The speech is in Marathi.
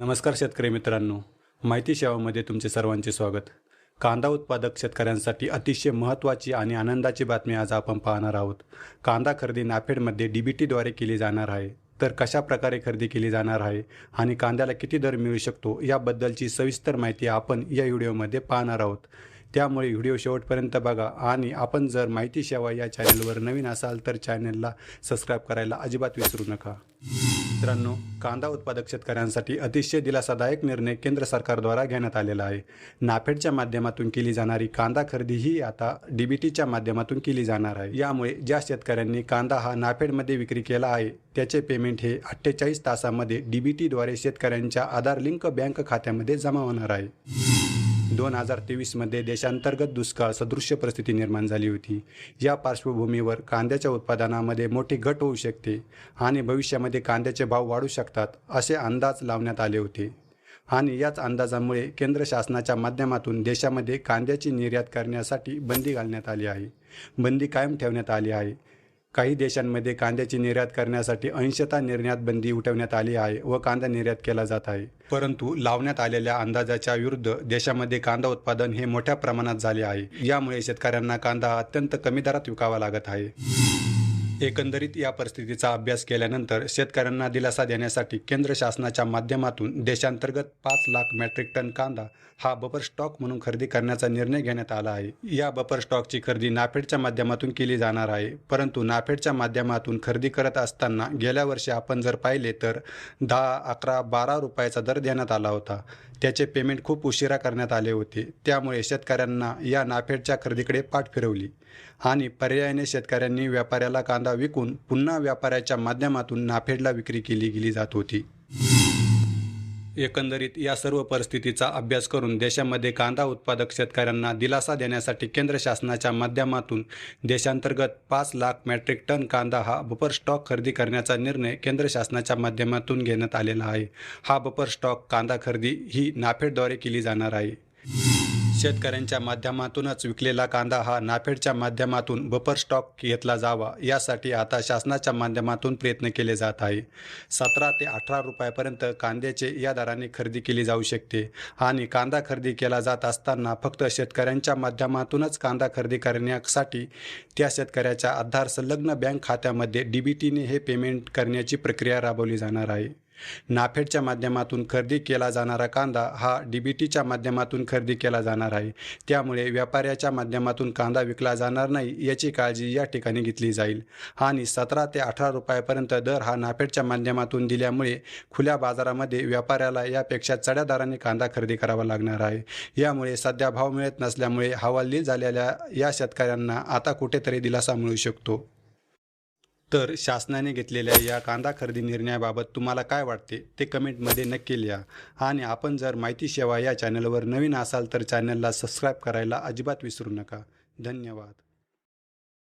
नमस्कार शेतकरी मित्रांनो. माहिती सेवामध्ये तुमचे सर्वांचे स्वागत. कांदा उत्पादक शेतकऱ्यांसाठी अतिशय महत्त्वाची आणि आनंदाची बातमी आज आपण पाहणार आहोत. कांदा खरेदी नाफेडमध्ये डी बी टीद्वारे केली जाणार आहे. तर कशा प्रकारे खरेदी केली जाणार आहे आणि कांद्याला किती दर मिळू शकतो याबद्दलची सविस्तर माहिती आपण या व्हिडिओमध्ये पाहणार आहोत. त्यामुळे व्हिडिओ शेवटपर्यंत बघा आणि आपण जर माहिती सेवा या चॅनलवर नवीन असाल तर चॅनलला सबस्क्राईब करायला अजिबात विसरू नका. मित्रांनो कांदा उत्पादक शेतकऱ्यांसाठी अतिशय दिलासादायक निर्णय केंद्र सरकारद्वारा घेण्यात आलेला आहे. नाफेडच्या माध्यमातून केली जाणारी कांदा खरेदी ही आता डी बी टीच्या माध्यमातून केली जाणार आहे. यामुळे ज्या शेतकऱ्यांनी कांदा हा नाफेडमध्ये विक्री केला आहे त्याचे पेमेंट हे अठ्ठेचाळीस तासामध्ये डी बी टीद्वारे शेतकऱ्यांच्या आधार लिंक बँक खात्यामध्ये जमा होणार आहे. दोन हजार तेवीसमध्ये देशांतर्गत दुष्काळ सदृश्य परिस्थिती निर्माण झाली होती. या पार्श्वभूमीवर कांद्याच्या उत्पादनामध्ये मोठी घट होऊ शकते आणि भविष्यामध्ये कांद्याचे भाव वाढू शकतात असे अंदाज लावण्यात आले होते. आणि याच अंदाजामुळे केंद्र शासनाच्या माध्यमातून देशामध्ये कांद्याची निर्यात करण्यासाठी बंदी घालण्यात आली आहे. बंदी कायम ठेवण्यात आली आहे. काही देशांमध्ये कांद्याची निर्यात करण्यासाठी अंशतः निर्यात बंदी उठवण्यात आली आहे व कांदा निर्यात केला जात आहे. परंतु लावण्यात आलेल्या अंदाजाच्या विरुद्ध देशामध्ये कांदा उत्पादन हे मोठ्या प्रमाणात झाले आहे. यामुळे शेतकऱ्यांना कांदा अत्यंत कमी दरात विकावा लागत आहे. एकंदरीत या परिस्थितीचा अभ्यास केल्यानंतर शेतकऱ्यांना दिलासा देण्यासाठी केंद्र शासनाच्या माध्यमातून देशांतर्गत पाच लाख मेट्रिक टन कांदा हा बफर स्टॉक म्हणून खरेदी करण्याचा निर्णय घेण्यात आला आहे. या बफर स्टॉकची खरेदी नाफेडच्या माध्यमातून केली जाणार आहे. परंतु नाफेडच्या माध्यमातून खरेदी करत असताना गेल्या वर्षी आपण जर पाहिले तर दहा अकरा बारा रुपयाचा दर देण्यात आला होता. त्याचे पेमेंट खूप उशिरा करण्यात आले होते. त्यामुळे शेतकऱ्यांना या नाफेडच्या खरेदीकडे पाठ फिरवली. आणि पर्यायाने शेतकऱ्यांनी व्यापाऱ्याला कांदा विकून पुन्हा व्यापाऱ्याच्या माध्यमातून नाफेडला विक्री केली गेली जात होती. एकंदरीत या सर्व परिस्थितीचा अभ्यास करून देशामध्ये कांदा उत्पादक शेतकऱ्यांना दिलासा देण्यासाठी केंद्र शासनाच्या माध्यमातून देशांतर्गत पाच लाख मेट्रिक टन कांदा हा बफर स्टॉक खरेदी करण्याचा निर्णय केंद्र शासनाच्या माध्यमातून घेण्यात आलेला आहे. हा बफर स्टॉक कांदा खरेदी ही नाफेडद्वारे केली जाणार आहे. शेतकऱ्यांच्या माध्यमातूनच विकलेला कांदा हा नाफेडच्या माध्यमातून बफर स्टॉक घेतला जावा यासाठी आता शासनाच्या माध्यमातून प्रयत्न केले जात आहे. सतरा ते अठरा रुपयापर्यंत कांद्याचे या दराने खरेदी केली जाऊ शकते आणि कांदा खरेदी केला जात असताना फक्त शेतकऱ्यांच्या माध्यमातूनच कांदा खरेदी करण्यासाठी त्या शेतकऱ्याच्या आधार संलग्न बँक खात्यामध्ये डी बी टीने हे पेमेंट करण्याची प्रक्रिया राबवली जाणार आहे. नाफेडच्या माध्यमातून खरेदी केला जाणारा कांदा हा डी बी टीच्या माध्यमातून खरेदी केला जाणार आहे. त्यामुळे व्यापाऱ्याच्या माध्यमातून कांदा विकला जाणार नाही याची काळजी या ठिकाणी घेतली जाईल. आणि सतरा ते अठरा रुपयापर्यंत दर हा नाफेडच्या माध्यमातून दिल्यामुळे खुल्या बाजारामध्ये व्यापाऱ्याला यापेक्षा चढ्या दराने कांदा खरेदी करावा लागणार आहे. यामुळे सध्या भाव मिळत नसल्यामुळे हवालदिल झालेल्या या शेतकऱ्यांना आता कुठेतरी दिलासा मिळू शकतो. तर शासनाने घेतलेल्या या कांदा खरेदी निर्णयाबाबत तुम्हाला काय वाटते ते कमेंटमध्ये नक्की लिहा. आणि आपण जर माहिती सेवा या चॅनलवर नवीन असाल तर चॅनलला सबस्क्राईब करायला अजिबात विसरू नका. धन्यवाद.